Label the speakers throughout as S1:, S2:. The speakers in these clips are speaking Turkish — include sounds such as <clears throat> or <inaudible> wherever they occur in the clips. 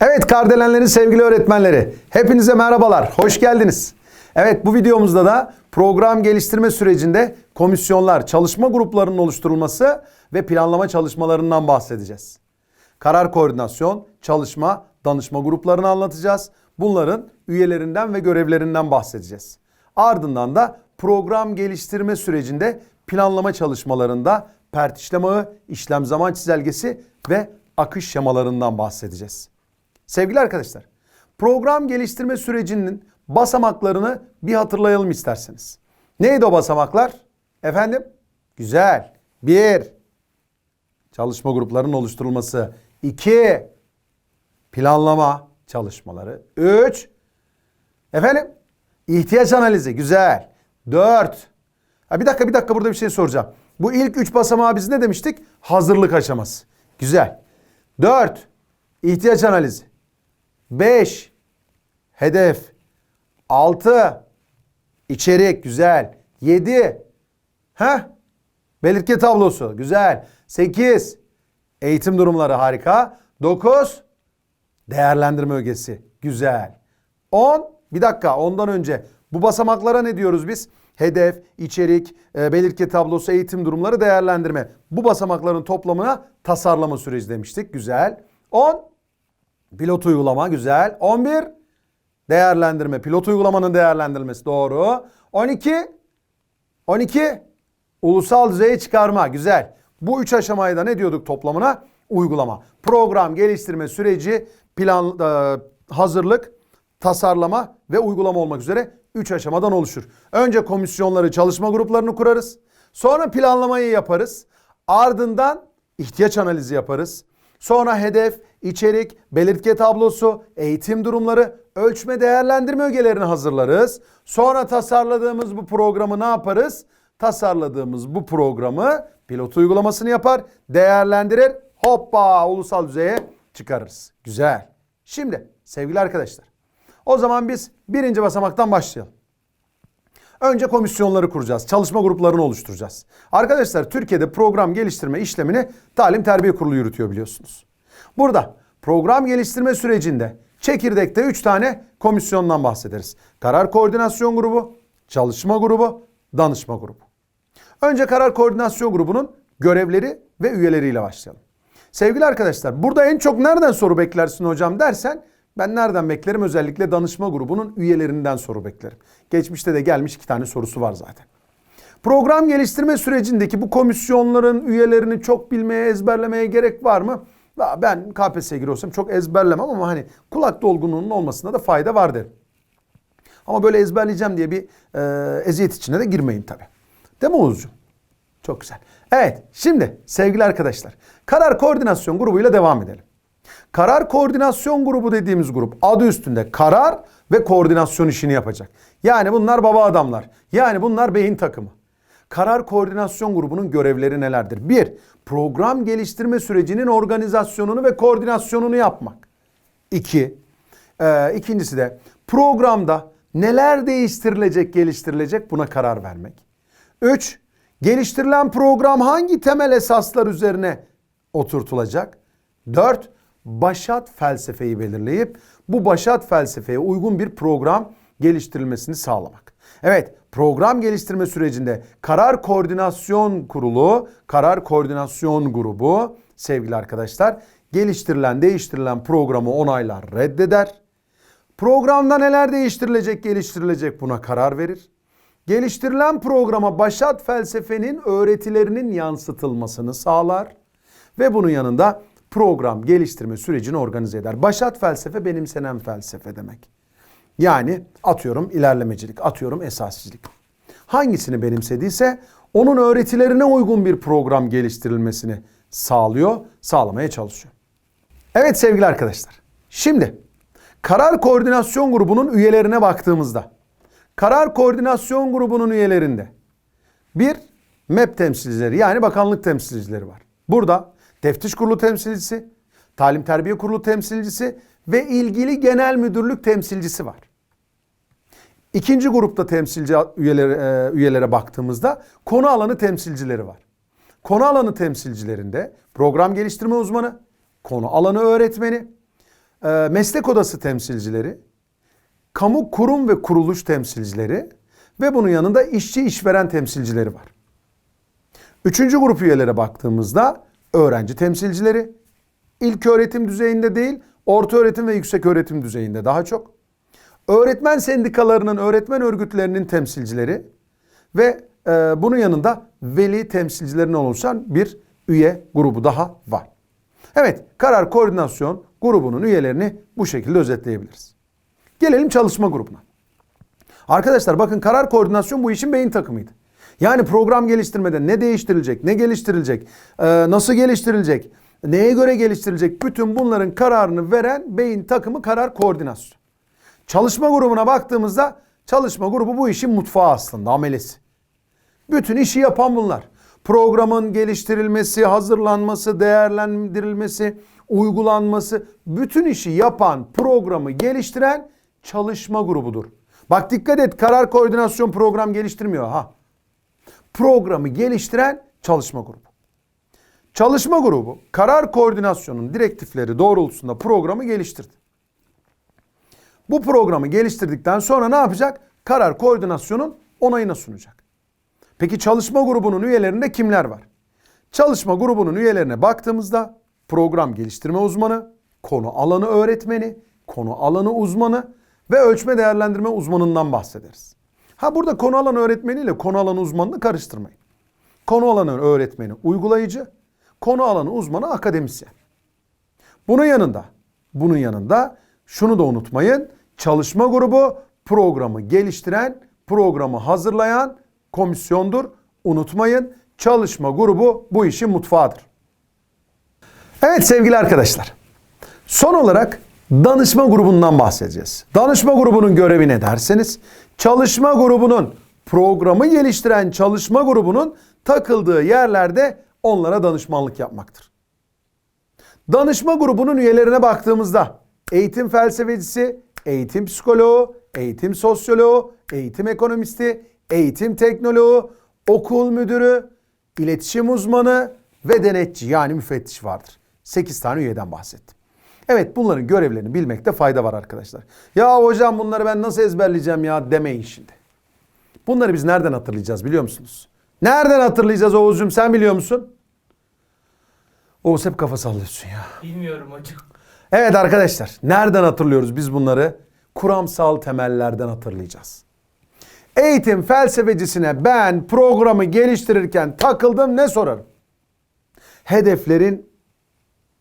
S1: Evet Kardelenlerin sevgili öğretmenleri. Hepinize merhabalar. Hoş geldiniz. Evet bu videomuzda da program geliştirme sürecinde komisyonlar, çalışma gruplarının oluşturulması ve planlama çalışmalarından bahsedeceğiz. Karar koordinasyon, çalışma, danışma gruplarını anlatacağız. Bunların üyelerinden ve görevlerinden bahsedeceğiz. Ardından da program geliştirme sürecinde planlama çalışmalarında pert işlem ağı, işlem zaman çizelgesi ve akış şemalarından bahsedeceğiz. Sevgili arkadaşlar, program geliştirme sürecinin basamaklarını bir hatırlayalım isterseniz. Neydi o basamaklar? Efendim? Güzel. Bir, çalışma gruplarının oluşturulması. İki, planlama çalışmaları. Üç, efendim? ihtiyaç analizi. Güzel. Dört, ha bir dakika bir dakika burada bir şey soracağım. Bu ilk üç basamağı biz ne demiştik? Hazırlık aşaması. Güzel. Dört, ihtiyaç analizi. 5 hedef. 6 içerik. Güzel. 7 ha? Belirtge tablosu. Güzel. 8 eğitim durumları harika. 9 değerlendirme ögesi. Güzel. 10 bir dakika. Ondan önce bu basamaklara ne diyoruz biz? Hedef, içerik, e, belirtge tablosu, eğitim durumları, değerlendirme. Bu basamakların toplamına tasarlama süreci demiştik. Güzel. 10 Pilot uygulama güzel. 11 değerlendirme. Pilot uygulamanın değerlendirilmesi doğru. 12 12 ulusal düzeye çıkarma güzel. Bu üç aşamayı da ne diyorduk toplamına? Uygulama. Program geliştirme süreci, plan e, hazırlık, tasarlama ve uygulama olmak üzere 3 aşamadan oluşur. Önce komisyonları, çalışma gruplarını kurarız. Sonra planlamayı yaparız. Ardından ihtiyaç analizi yaparız. Sonra hedef, içerik, belirtge tablosu, eğitim durumları, ölçme değerlendirme ögelerini hazırlarız. Sonra tasarladığımız bu programı ne yaparız? Tasarladığımız bu programı pilot uygulamasını yapar, değerlendirir, hoppa ulusal düzeye çıkarırız. Güzel. Şimdi sevgili arkadaşlar o zaman biz birinci basamaktan başlayalım. Önce komisyonları kuracağız. Çalışma gruplarını oluşturacağız. Arkadaşlar Türkiye'de program geliştirme işlemini Talim Terbiye Kurulu yürütüyor biliyorsunuz. Burada program geliştirme sürecinde çekirdekte 3 tane komisyondan bahsederiz. Karar koordinasyon grubu, çalışma grubu, danışma grubu. Önce karar koordinasyon grubunun görevleri ve üyeleriyle başlayalım. Sevgili arkadaşlar burada en çok nereden soru beklersin hocam dersen ben nereden beklerim? Özellikle danışma grubunun üyelerinden soru beklerim. Geçmişte de gelmiş iki tane sorusu var zaten. Program geliştirme sürecindeki bu komisyonların üyelerini çok bilmeye, ezberlemeye gerek var mı? Ben KPSS'ye giriyorsam çok ezberlemem ama hani kulak dolgunluğunun olmasına da fayda var derim. Ama böyle ezberleyeceğim diye bir e, eziyet içine de girmeyin tabi. Değil mi Oğuzcuğum? Çok güzel. Evet şimdi sevgili arkadaşlar karar koordinasyon grubuyla devam edelim. Karar koordinasyon grubu dediğimiz grup adı üstünde karar ve koordinasyon işini yapacak. Yani bunlar baba adamlar. Yani bunlar beyin takımı. Karar koordinasyon grubunun görevleri nelerdir? Bir, program geliştirme sürecinin organizasyonunu ve koordinasyonunu yapmak. İki, e, ikincisi de programda neler değiştirilecek, geliştirilecek buna karar vermek. Üç, geliştirilen program hangi temel esaslar üzerine oturtulacak? Dört, başat felsefeyi belirleyip bu başat felsefeye uygun bir program geliştirilmesini sağlamak. Evet, program geliştirme sürecinde karar koordinasyon kurulu, karar koordinasyon grubu sevgili arkadaşlar geliştirilen, değiştirilen programı onaylar, reddeder. Programda neler değiştirilecek, geliştirilecek buna karar verir. Geliştirilen programa başat felsefenin öğretilerinin yansıtılmasını sağlar ve bunun yanında program geliştirme sürecini organize eder. Başat felsefe benimsenen felsefe demek. Yani atıyorum ilerlemecilik, atıyorum esasçılık. Hangisini benimsediyse onun öğretilerine uygun bir program geliştirilmesini sağlıyor, sağlamaya çalışıyor. Evet sevgili arkadaşlar. Şimdi karar koordinasyon grubunun üyelerine baktığımızda karar koordinasyon grubunun üyelerinde bir MEP temsilcileri yani bakanlık temsilcileri var. Burada teftiş kurulu temsilcisi, talim terbiye kurulu temsilcisi ve ilgili genel müdürlük temsilcisi var. İkinci grupta temsilci üyeleri, e, üyelere baktığımızda konu alanı temsilcileri var. Konu alanı temsilcilerinde program geliştirme uzmanı, konu alanı öğretmeni, e, meslek odası temsilcileri, kamu kurum ve kuruluş temsilcileri ve bunun yanında işçi işveren temsilcileri var. Üçüncü grup üyelere baktığımızda öğrenci temsilcileri, ilk öğretim düzeyinde değil, orta öğretim ve yüksek öğretim düzeyinde daha çok. Öğretmen sendikalarının, öğretmen örgütlerinin temsilcileri ve e, bunun yanında veli temsilcilerinin oluşan bir üye grubu daha var. Evet, karar koordinasyon grubunun üyelerini bu şekilde özetleyebiliriz. Gelelim çalışma grubuna. Arkadaşlar bakın karar koordinasyon bu işin beyin takımıydı. Yani program geliştirmede ne değiştirilecek, ne geliştirilecek, e, nasıl geliştirilecek, neye göre geliştirilecek bütün bunların kararını veren beyin takımı karar koordinasyon. Çalışma grubuna baktığımızda çalışma grubu bu işin mutfağı aslında amelesi. Bütün işi yapan bunlar. Programın geliştirilmesi, hazırlanması, değerlendirilmesi, uygulanması, bütün işi yapan, programı geliştiren çalışma grubudur. Bak dikkat et karar koordinasyon program geliştirmiyor ha. Programı geliştiren çalışma grubu. Çalışma grubu karar koordinasyonun direktifleri doğrultusunda programı geliştirdi. Bu programı geliştirdikten sonra ne yapacak? Karar koordinasyonun onayına sunacak. Peki çalışma grubunun üyelerinde kimler var? Çalışma grubunun üyelerine baktığımızda program geliştirme uzmanı, konu alanı öğretmeni, konu alanı uzmanı ve ölçme değerlendirme uzmanından bahsederiz. Ha burada konu alanı öğretmeni ile konu alanı uzmanını karıştırmayın. Konu alanı öğretmeni uygulayıcı, konu alanı uzmanı akademisyen. Bunun yanında, bunun yanında şunu da unutmayın. Çalışma grubu programı geliştiren, programı hazırlayan komisyondur. Unutmayın çalışma grubu bu işin mutfağıdır. Evet sevgili arkadaşlar. Son olarak danışma grubundan bahsedeceğiz. Danışma grubunun görevi ne derseniz çalışma grubunun programı geliştiren çalışma grubunun takıldığı yerlerde onlara danışmanlık yapmaktır. Danışma grubunun üyelerine baktığımızda eğitim felsefecisi, eğitim psikoloğu, eğitim sosyoloğu, eğitim ekonomisti, eğitim teknoloğu, okul müdürü, iletişim uzmanı ve denetçi yani müfettiş vardır. 8 tane üyeden bahsettim. Evet bunların görevlerini bilmekte fayda var arkadaşlar. Ya hocam bunları ben nasıl ezberleyeceğim ya demeyin şimdi. Bunları biz nereden hatırlayacağız biliyor musunuz? Nereden hatırlayacağız Oğuz'cum sen biliyor musun? Oğuz hep kafa sallıyorsun ya.
S2: Bilmiyorum hocam.
S1: Evet arkadaşlar nereden hatırlıyoruz biz bunları? Kuramsal temellerden hatırlayacağız. Eğitim felsefecisine ben programı geliştirirken takıldım ne sorarım? Hedeflerin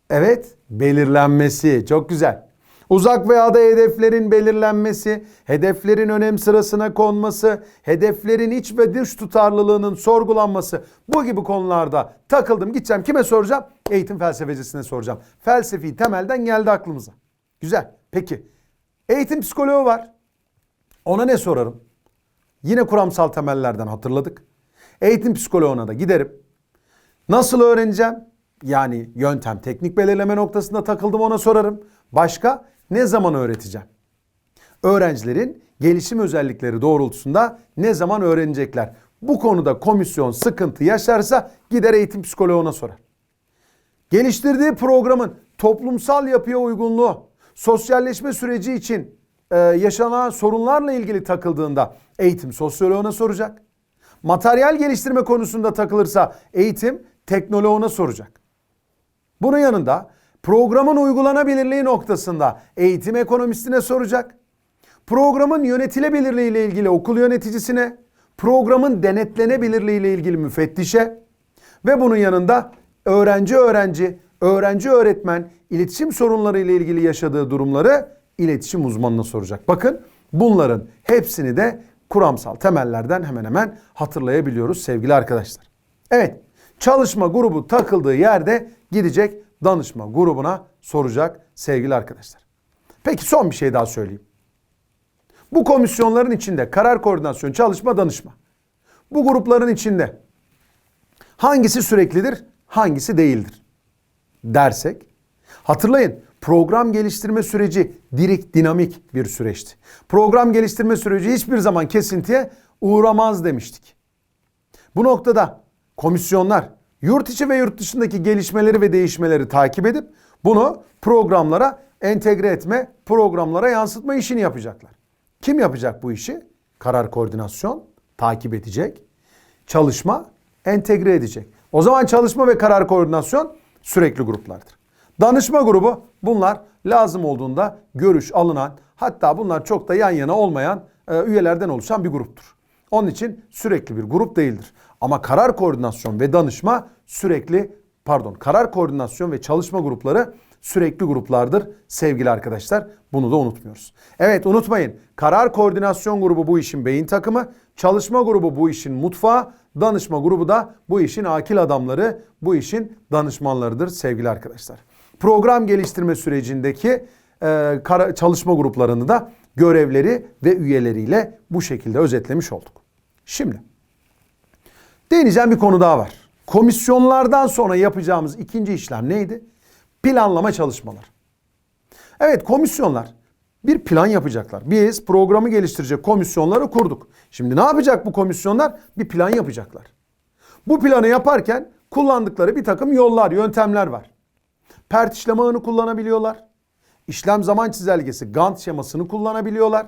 S1: evet belirlenmesi çok güzel. Uzak veya da hedeflerin belirlenmesi, hedeflerin önem sırasına konması, hedeflerin iç ve dış tutarlılığının sorgulanması bu gibi konularda takıldım gideceğim kime soracağım? Eğitim felsefecisine soracağım. Felsefi temelden geldi aklımıza. Güzel. Peki eğitim psikoloğu var. Ona ne sorarım? Yine kuramsal temellerden hatırladık. Eğitim psikoloğuna da giderim. Nasıl öğreneceğim? Yani yöntem, teknik belirleme noktasında takıldım ona sorarım. Başka ne zaman öğreteceğim? Öğrencilerin gelişim özellikleri doğrultusunda ne zaman öğrenecekler? Bu konuda komisyon sıkıntı yaşarsa gider eğitim psikoloğuna sorar. Geliştirdiği programın toplumsal yapıya uygunluğu, sosyalleşme süreci için e, yaşanan sorunlarla ilgili takıldığında eğitim sosyoloğuna soracak. Materyal geliştirme konusunda takılırsa eğitim teknoloğuna soracak. Bunun yanında programın uygulanabilirliği noktasında eğitim ekonomistine soracak. Programın yönetilebilirliği ile ilgili okul yöneticisine, programın denetlenebilirliği ile ilgili müfettişe ve bunun yanında öğrenci öğrenci, öğrenci öğretmen iletişim sorunları ile ilgili yaşadığı durumları iletişim uzmanına soracak. Bakın bunların hepsini de kuramsal temellerden hemen hemen hatırlayabiliyoruz sevgili arkadaşlar. Evet çalışma grubu takıldığı yerde gidecek danışma grubuna soracak sevgili arkadaşlar. Peki son bir şey daha söyleyeyim. Bu komisyonların içinde karar koordinasyon, çalışma, danışma. Bu grupların içinde hangisi süreklidir, hangisi değildir dersek hatırlayın program geliştirme süreci direkt dinamik bir süreçti. Program geliştirme süreci hiçbir zaman kesintiye uğramaz demiştik. Bu noktada komisyonlar yurt içi ve yurt dışındaki gelişmeleri ve değişmeleri takip edip Bunu programlara entegre etme, programlara yansıtma işini yapacaklar. Kim yapacak bu işi? Karar koordinasyon, takip edecek. Çalışma, entegre edecek. O zaman çalışma ve karar koordinasyon sürekli gruplardır. Danışma grubu bunlar lazım olduğunda görüş alınan hatta bunlar çok da yan yana olmayan e, üyelerden oluşan bir gruptur. Onun için sürekli bir grup değildir. Ama karar koordinasyon ve danışma sürekli pardon karar koordinasyon ve çalışma grupları sürekli gruplardır sevgili arkadaşlar. Bunu da unutmuyoruz. Evet unutmayın karar koordinasyon grubu bu işin beyin takımı, çalışma grubu bu işin mutfağı, danışma grubu da bu işin akil adamları, bu işin danışmanlarıdır sevgili arkadaşlar. Program geliştirme sürecindeki e, kara- çalışma gruplarını da görevleri ve üyeleriyle bu şekilde özetlemiş olduk. Şimdi değineceğim bir konu daha var. Komisyonlardan sonra yapacağımız ikinci işlem neydi? Planlama çalışmaları. Evet komisyonlar bir plan yapacaklar. Biz programı geliştirecek komisyonları kurduk. Şimdi ne yapacak bu komisyonlar? Bir plan yapacaklar. Bu planı yaparken kullandıkları bir takım yollar, yöntemler var. Pert işlem ağını kullanabiliyorlar. İşlem zaman çizelgesi Gantt şemasını kullanabiliyorlar.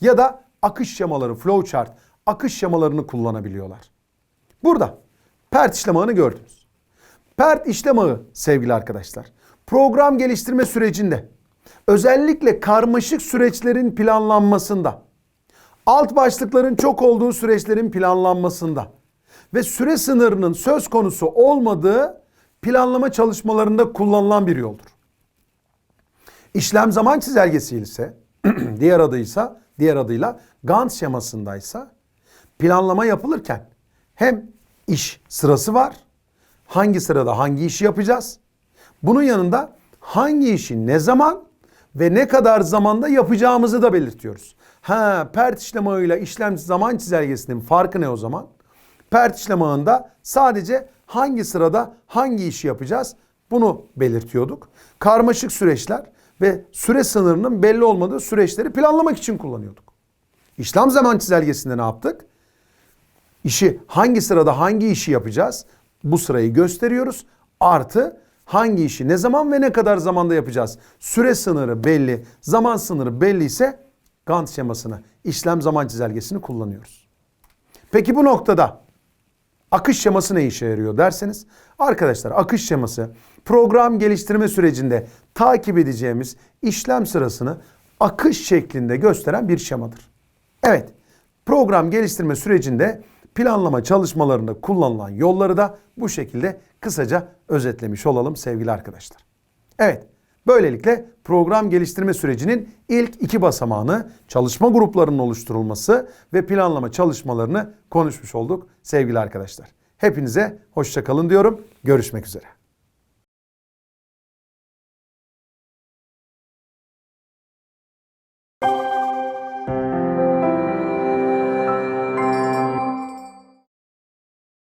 S1: Ya da akış şemaları, flowchart, akış şemalarını kullanabiliyorlar. Burada PERT işlem ağını gördünüz. PERT işlem ağı sevgili arkadaşlar program geliştirme sürecinde özellikle karmaşık süreçlerin planlanmasında alt başlıkların çok olduğu süreçlerin planlanmasında ve süre sınırının söz konusu olmadığı planlama çalışmalarında kullanılan bir yoldur. İşlem zaman çizelgesi ise <clears throat> diğer adıysa diğer adıyla Gantt şemasındaysa planlama yapılırken hem iş sırası var. Hangi sırada hangi işi yapacağız? Bunun yanında hangi işi ne zaman ve ne kadar zamanda yapacağımızı da belirtiyoruz. Ha, pert işlem ağıyla işlem zaman çizelgesinin farkı ne o zaman? Pert işlem ağında sadece hangi sırada hangi işi yapacağız bunu belirtiyorduk. Karmaşık süreçler ve süre sınırının belli olmadığı süreçleri planlamak için kullanıyorduk. İşlem zaman çizelgesinde ne yaptık? İşi hangi sırada hangi işi yapacağız? Bu sırayı gösteriyoruz. Artı hangi işi ne zaman ve ne kadar zamanda yapacağız? Süre sınırı belli, zaman sınırı belli ise Gantt şemasını, işlem zaman çizelgesini kullanıyoruz. Peki bu noktada akış şeması ne işe yarıyor derseniz arkadaşlar akış şeması program geliştirme sürecinde takip edeceğimiz işlem sırasını akış şeklinde gösteren bir şemadır. Evet program geliştirme sürecinde planlama çalışmalarında kullanılan yolları da bu şekilde kısaca özetlemiş olalım sevgili arkadaşlar. Evet böylelikle program geliştirme sürecinin ilk iki basamağını çalışma gruplarının oluşturulması ve planlama çalışmalarını konuşmuş olduk sevgili arkadaşlar. Hepinize hoşçakalın diyorum. Görüşmek üzere.